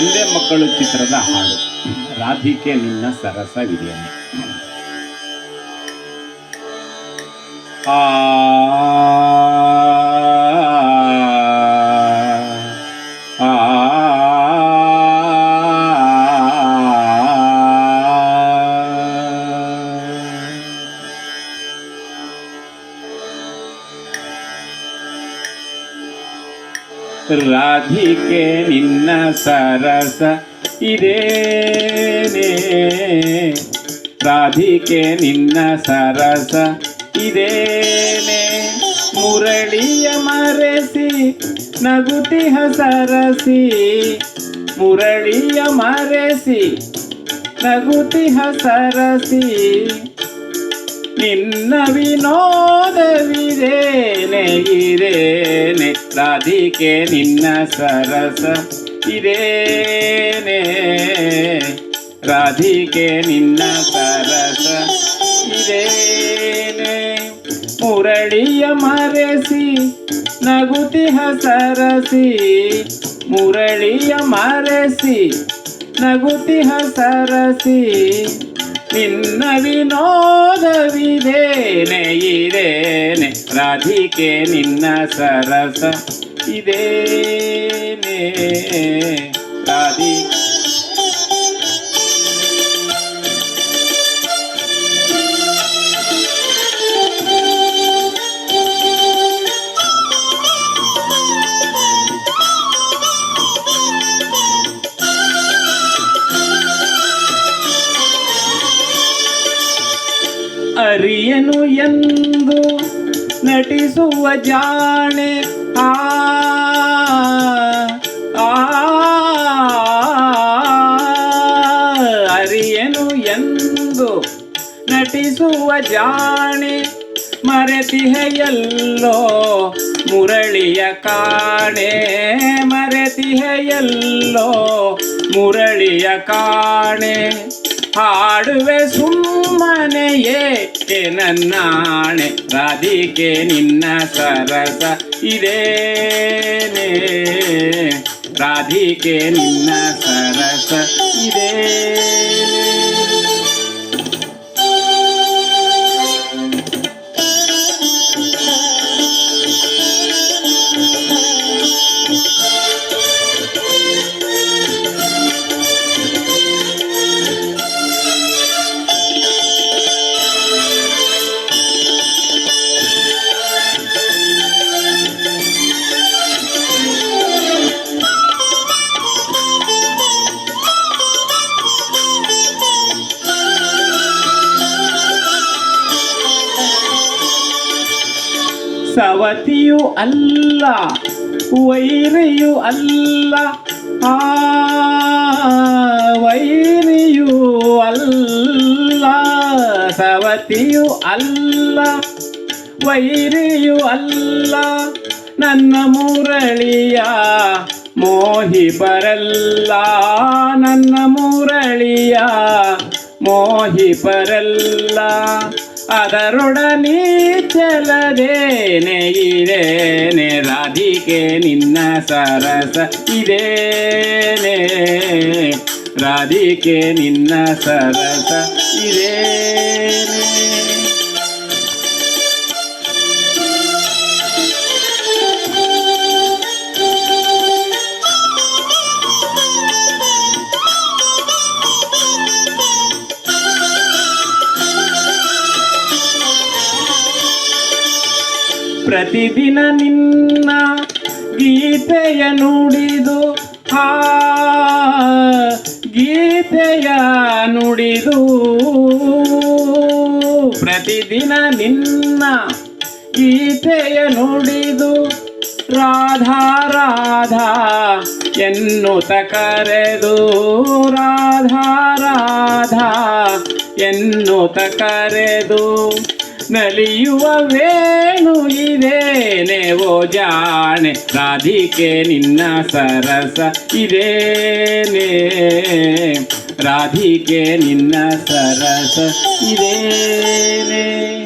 ತಂದೆ ಮಕ್ಕಳು ಚಿತ್ರದ ಹಾಡು. ರಾಧಿಕೆ ನಿನ್ನ ಸರಸ ವಿರಿಯನೆ ಆ ಆ ರಾಧಿಕೆ, ನಿನ್ನ ಸರಸ ಇದೇನೇ. ರಾಧಿಕೆ, ನಿನ್ನ ಸರಸ ಇದೇನೆ. ಮುರಳಿಯ ಮರೆಸಿ, ನಗುತಿಹ ಸರಸಿ. ಮುರಳಿಯ ಮರೆಸಿ, ನಗುತಿಹ ಸರಸಿ. ನಿನ್ನ ವಿನೋದವಿದೇನೆ ಇದೇನೆ ರಾಧಿಕೆ ನಿನ್ನ ಸರಸ ಇದೇನೆ. ರಾಧಿಕೆ ನಿನ್ನ ಸರಸ ಇದೇನೆ. ಮುರಳಿಯ ಮರೆಸಿ, ನಗುತಿಹ ಸರಸಿ. ಮುರಳಿಯ ಮರೆಸಿ, ನಗುತಿಹ ಸರಸಿ. ನಿನ್ನ ವಿನೋದವಿದೇನೆ, ಇದೇನೆ. ರಾಧಿಕೆ ನಿನ್ನ ಸರಸ ಇದೇನೆ ರಾಧಿ ಅರಿಯನು ಎಂದು ನಟಿಸುವ ಜಾಣೆ ಆ, ನಟಿಸುವ ಜಾಣೆ, ಮರೆತಿಹೆಯಲ್ಲೋ ಮುರಳಿಯ ಕಾಣೆ. ಮರೆತಿಹೆಯಲ್ಲೋ ಮುರಳಿಯ ಕಾಣೆ. ಹಾಡುವೆ ಸುಮ್ಮನೆ, ಏಕೆ ನನ್ನಾಣೆ ರಾಧಿಕೆ, ನಿನ್ನ ಸರಸ ಇದೇನೆ. ರಾಧಿಕೆ, ನಿನ್ನ ಸರಸ ಇದೇನೆ. ಸವತಿಯು ಅಲ್ಲ, ವೈರಿಯು ಅಲ್ಲ, ಆ ವೈರಿಯು ಅಲ್ಲ, ಸವತಿಯು ಅಲ್ಲ, ವೈರಿಯು ಅಲ್ಲ, ನನ್ನ ಮುರಳಿಯ ಮೋಹಿ ಬರಲ್ಲ ನನ್ನ ಮುರಳಿಯ ಮೋಹಿ ಬರಲ್ಲ ಅದರೊಡನೆ ಚಲದೇನೆ ಇರೇನೆ ರಾಧಿಕೆ ನಿನ್ನ ಸರಸ ಇದೇನೆ. ರಾಧಿಕೆ ನಿನ್ನ ಸರಸ ಇದೇನೆ. ಪ್ರತಿದಿನ ನಿನ್ನ ಗೀತೆಯ ನುಡಿದು, ಹಾ, ಗೀತೆಯ ನುಡಿದು. ಪ್ರತಿದಿನ ನಿನ್ನ ಗೀತೆಯ ನುಡಿದು, ರಾಧಾ ರಾಧಾ ಎನ್ನುತ್ತ ಕರೆದು. ರಾಧಾ ರಾಧಾ ಎನ್ನುತ ಕರೆದು. ನಲಿಯುವ ವೇಣು ಇದೆ ಓ ಜಾಣೆ ರಾಧಿಕೆ ನಿನ್ನ ಸರಸ ಇದೇನೆ. ರಾಧಿಕೆ ನಿನ್ನ ಸರಸ ಇದೇನೆ.